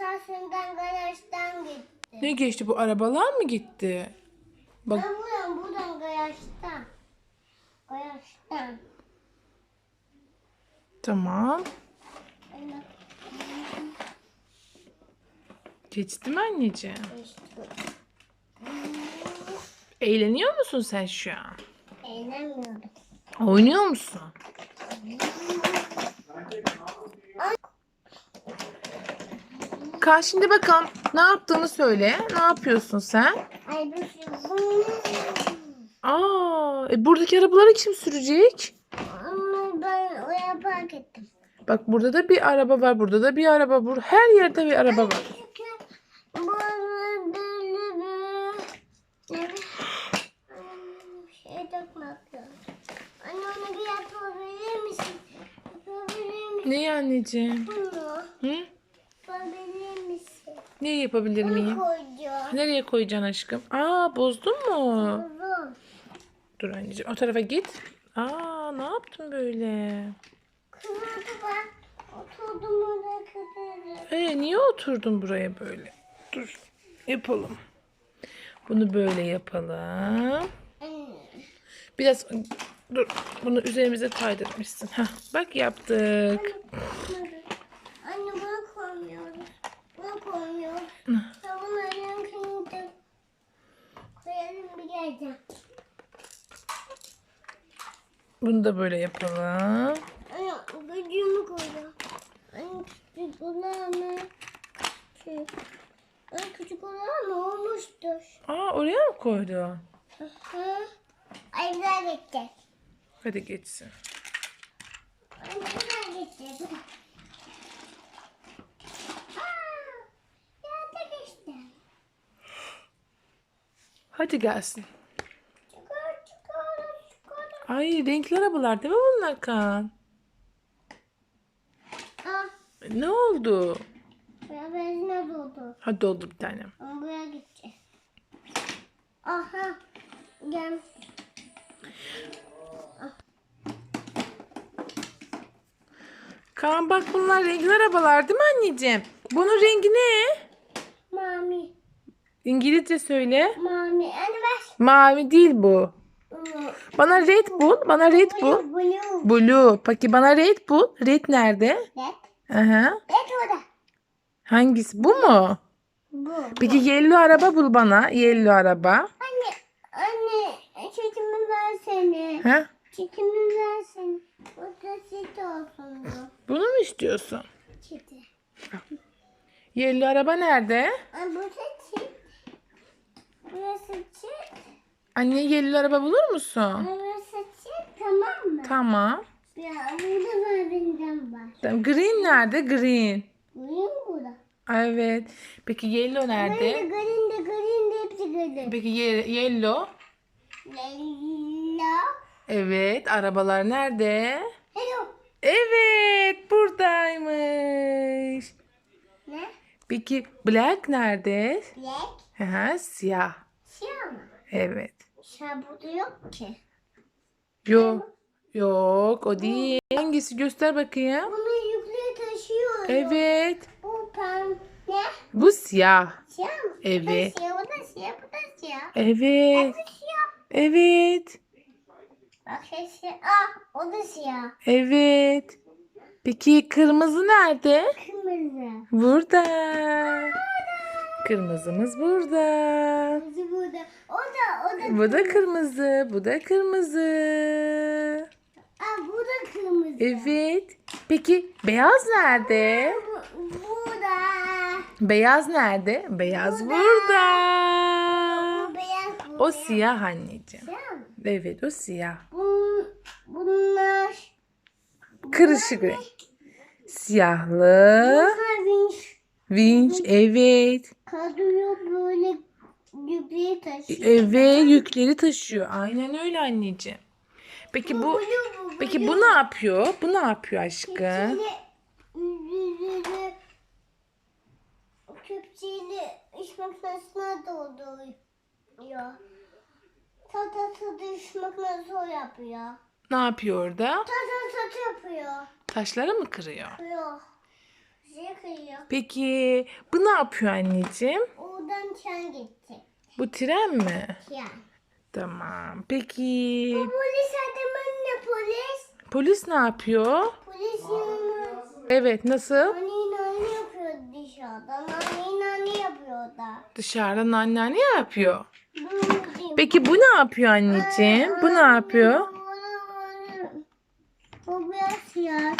aşağısından garajdan gitti. Ne geçti bu arabalar mı gitti? Bak Ben buradan buradan garajdan. Garajdan. tamam. De Geçti mi anneciğim? işte Eğleniyor musun sen şu an? eğlenmiyorum. Oynuyor musun? Kaan şimdi bakalım ne yaptığını söyle. Ne yapıyorsun sen? Ay bu şey. Aa, e buradaki arabaları kim sürecek? Ama ben oraya park ettim. Bak burada da bir araba var. Burada da bir araba. Bur her yerde bir araba var. Çünkü böyle böyle böyle şey takmak lazım. Anne onu bir yapabilir misin? Yapabilir misin Ne anneciğim? bunu? Hı? Yapabilir misin? Ne yapabilir miyim? Koyacağım. Nereye koyacaksın aşkım? Aa bozdun mu? Kızım. Dur anneciğim o tarafa git. Aa ne yaptın böyle? Kırıldı bak. Oturdum orada kırıldı. Ee, niye oturdun buraya böyle? Dur yapalım. Bunu böyle yapalım. Anne. Biraz dur bunu üzerimize kaydırmışsın. Heh, bak yaptık. Anne bunu koymuyoruz. Bunu koymuyoruz. Ben bunların kıyımda koyalım bir yerden. Bunu da böyle yapalım. Gücümü koyacağım. Anne küçük olan mı? Şey. Anne küçük olan olmuştur? Aa oraya mı koydun? Hı. Ay güzel gitti. Hadi geçsin. Anne güzel geçti. Hadi gelsin. Ay renkli arabalar değil mi bunlar Kaan? Ah. Ne oldu? Ya benzine doldu. Hadi doldur bir tane. Ama buraya gitti. Aha. Gel. Kaan bak bunlar renkli arabalar değil mi anneciğim? Bunun rengi ne? Mami. İngilizce söyle. Mami. Anne ver. Mavi değil bu. Bana red bul. Bana red bul. Blue. Blue. Peki bana red bul. Red nerede? Evet. Aha. Evet orada. Hangisi? Bu mu? Bu. Peki yellow araba bul bana. Yellow araba. Anne. Anne. Çekimi versene. Ha? Çekimi versene. Bu da çiti olsun bu. Bunu mu istiyorsun? Çiti. Yellow araba nerede? Ay bu da çit. Burası çit. Anne yellow araba bulur musun? Burası çit. Tamam mı? Tamam. Ya burada var benden var. Tamam. Green nerede? Green. Musun burada? Evet. Peki yellow Green de nerede? green de green de hepsi green. Peki ye- yellow? Leyla. Evet. Arabalar nerede? Hello. Evet. Buradaymış. Ne? Peki black nerede? Black. Aha, siyah. Siyah mı? Evet. Siyah burada yok ki. Yok. Yok o değil. Hangisi göster bakayım. Bunu yüklüğe taşıyor. Evet. Bu pem ne? Bu siyah. Siyah mı? Evet. Bu da siyah, bu da siyah, bu da siyah. Evet. Bu siyah. Evet. Bak şey siyah. Aa, o da siyah. Evet. Peki kırmızı nerede? Kırmızı. Burada. Kırmızımız burada. Kırmızı burada. O da, o da. Bu da kırmızı. Bu da kırmızı. Aa, bu da kırmızı. Evet. Peki beyaz nerede? Bu, burada. Beyaz nerede? Beyaz burada. Bu beyaz bu. O siyah anneciğim. Siyah mı? Evet o siyah. Bun, bunlar. Kırışık renk. Siyahlı. Bunlar vinç. Vinç. Evet. Kadıyor böyle yüklüğe taşıyor. Evet yükleri taşıyor. Aynen öyle anneciğim. Peki bu peki bu ne yapıyor? Bu ne yapıyor aşkım? Kepçeyle iş makinesine dolduruyor. Tatası iş makinesi o yapıyor. Ne yapıyor orada? Tatası yapıyor. Taşları mı kırıyor? Yok. Şey kırıyor. Peki bu ne yapıyor anneciğim? Oradan tren gidecek. Bu tren mi? Tren. Tamam. Peki Polis adamın ne polis? polis ne yapıyor? Polis yanına. Evet nasıl? Nani yapıyor dışarıda. Nani nani yapıyor da. Dışarıdan anne ne yapıyor? Diyeyim. Peki bu ne yapıyor anneciğim? Bu ne yapıyor? Bu biraz siyah.